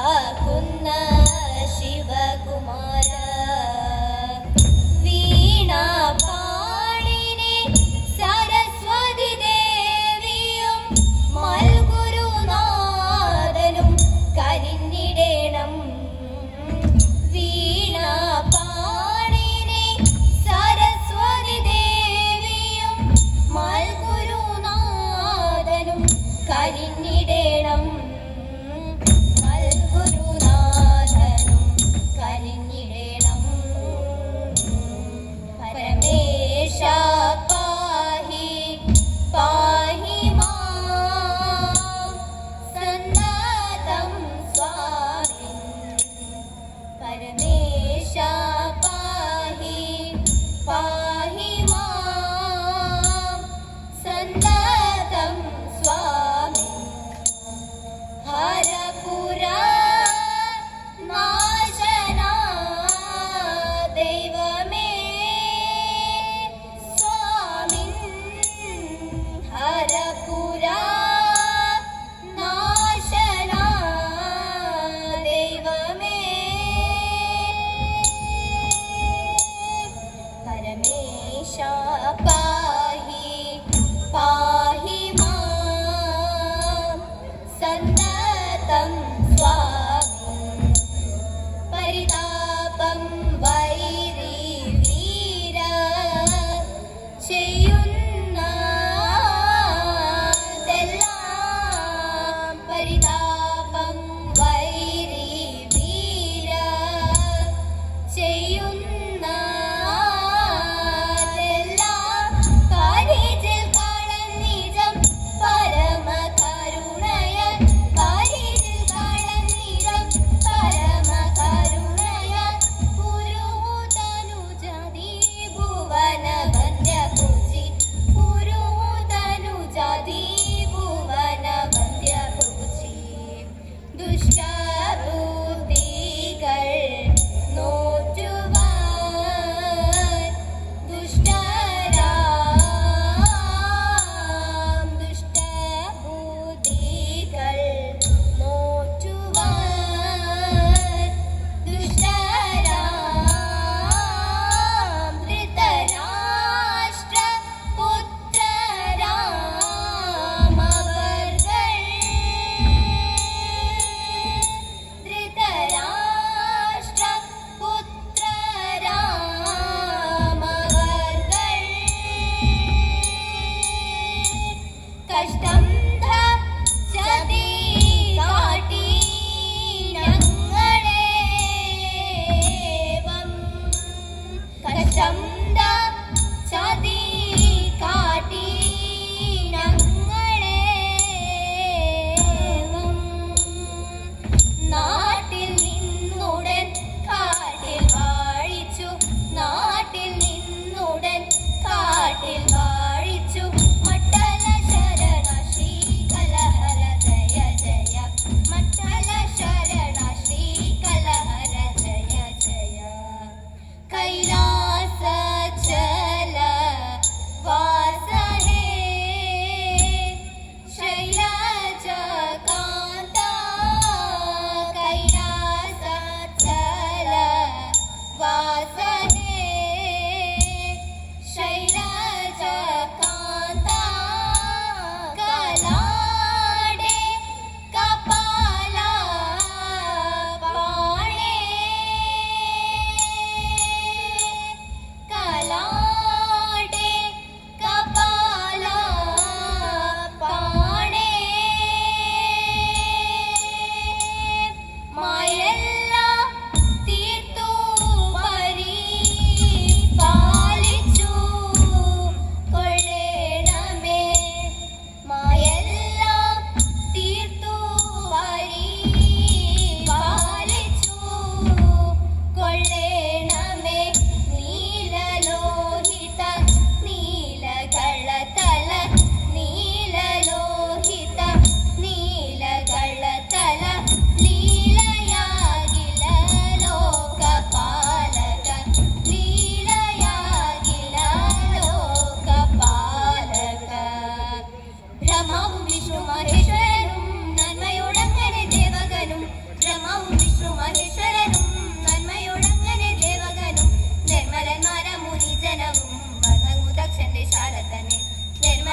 啊困难。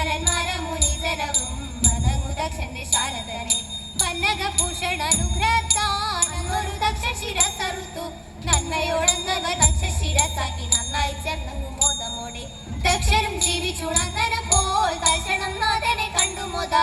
വരന്മാര മുനിജനവും മതങ്ങുദക്ഷന്റെ ശാരദനെ പന്നക ഭൂഷണനുഗ്രഹത്താനൊരു ദക്ഷ ശിരസറുത്തു നന്മയോടെന്നവ ദക്ഷ ശിരസാക്കി നന്നായി ചേർന്നു മോദമോടെ. ദക്ഷരും ജീവിച്ചുണർന്നന പോൽ കണ്ടു മുത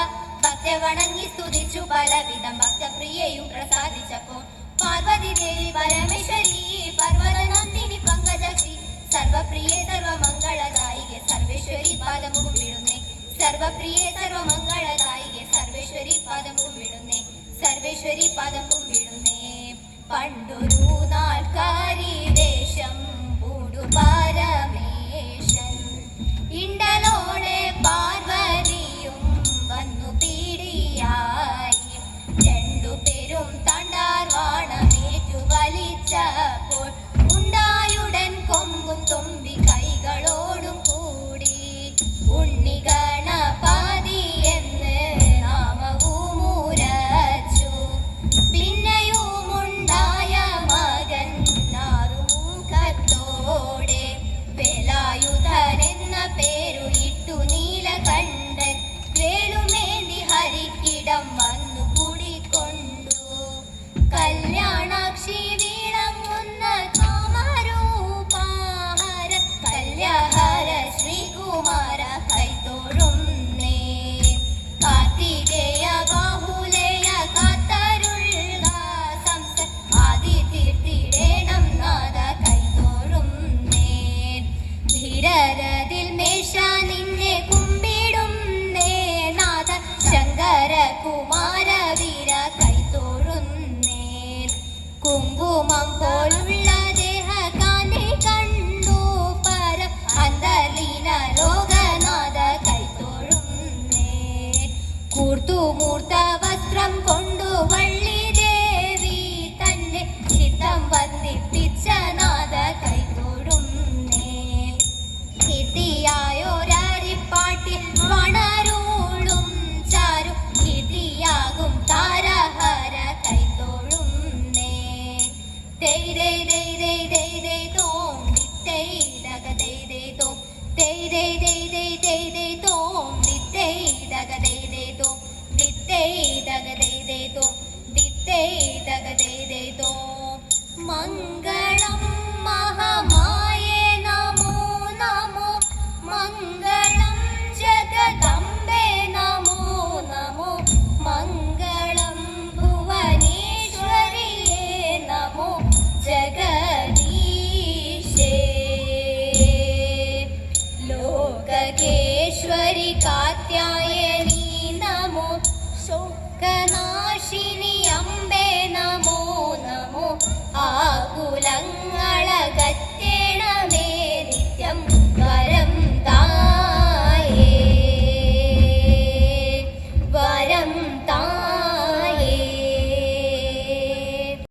ഭക്തെ വണങ്ങി സ്തുതിച്ചു പലവിധം ഭക്തപ്രിയയും പ്രസാദിച്ചപ്പോൾ. പാർവതി ദേവി പരമേശ്വരി പർവതനന്ദിനി പങ്കജക്ഷി സർവപ്രിയ സർവമംഗളദായിക സർവേശ്വരി പാദമുഖം വിടുന്നേ സർവപ്രിയെ സർവമംഗളദായികെ സർവേശ്വരി പദം കുമ്പിടുന്നേ സർവേശ്വരി പദം കുമ്പിടുന്നേ. പണ്ടൊരു